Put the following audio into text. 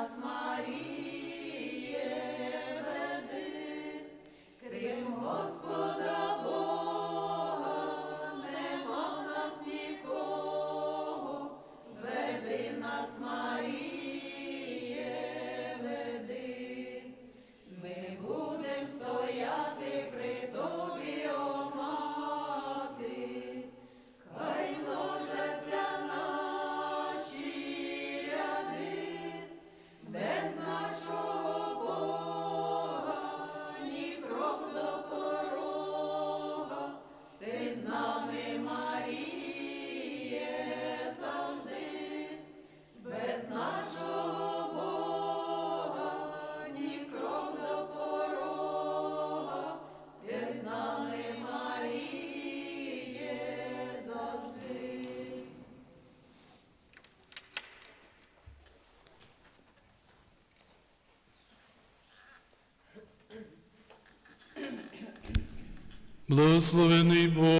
нас, Мария. Благословений Бог.